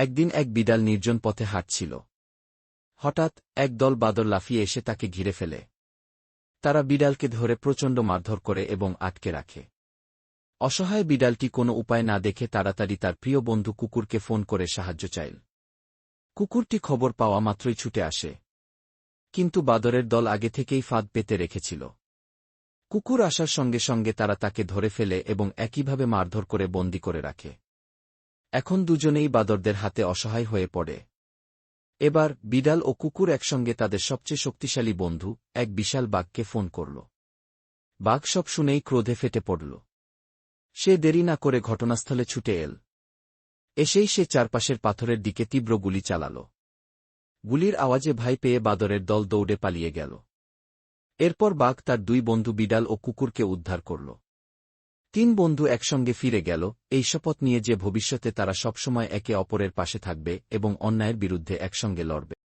একদিন এক বিড়াল নির্জন পথে হাঁটছিল। হঠাৎ এক দল বাদর লাফিয়ে এসে তাকে ঘিরে ফেলে। তারা বিড়ালকে ধরে প্রচণ্ড মারধর করে এবং আটকে রাখে। অসহায় বিড়ালটি কোনো উপায় না দেখে তাড়াতাড়ি তার প্রিয় বন্ধু কুকুরকে ফোন করে সাহায্য চাইল। কুকুরটি খবর পাওয়া মাত্রই ছুটে আসে। কিন্তু বাদরের দল আগে থেকেই ফাঁদ পেতে রেখেছিল। কুকুর আসার সঙ্গে সঙ্গে তারা তাকে ধরে ফেলে এবং একইভাবে মারধর করে বন্দি করে রাখে। এখন দুজনেই বাদরদের হাতে অসহায় হয়ে পড়ে। এবার বিড়াল ও কুকুর একসঙ্গে তাদের সবচেয়ে শক্তিশালী বন্ধু, এক বিশাল বাঘকে ফোন করল। বাঘ সব শুনেই ক্রোধে ফেটে পড়ল। সে দেরি না করে ঘটনাস্থলে ছুটে এল। এসেই সে চারপাশের পাথরের দিকে তীব্র গুলি চালাল। গুলির আওয়াজে ভাই পেয়ে বাদরের দল দৌড়ে পালিয়ে গেল। এরপর বাঘ তার দুই বন্ধু বিড়াল ও কুকুরকে উদ্ধার করল। তিন বন্ধু একসঙ্গে ফিরে গেল, এই শপথ নিয়ে যে ভবিষ্যতে তারা সবসময় একে অপরের পাশে থাকবে এবং অন্যায়ের বিরুদ্ধে একসঙ্গে লড়বে।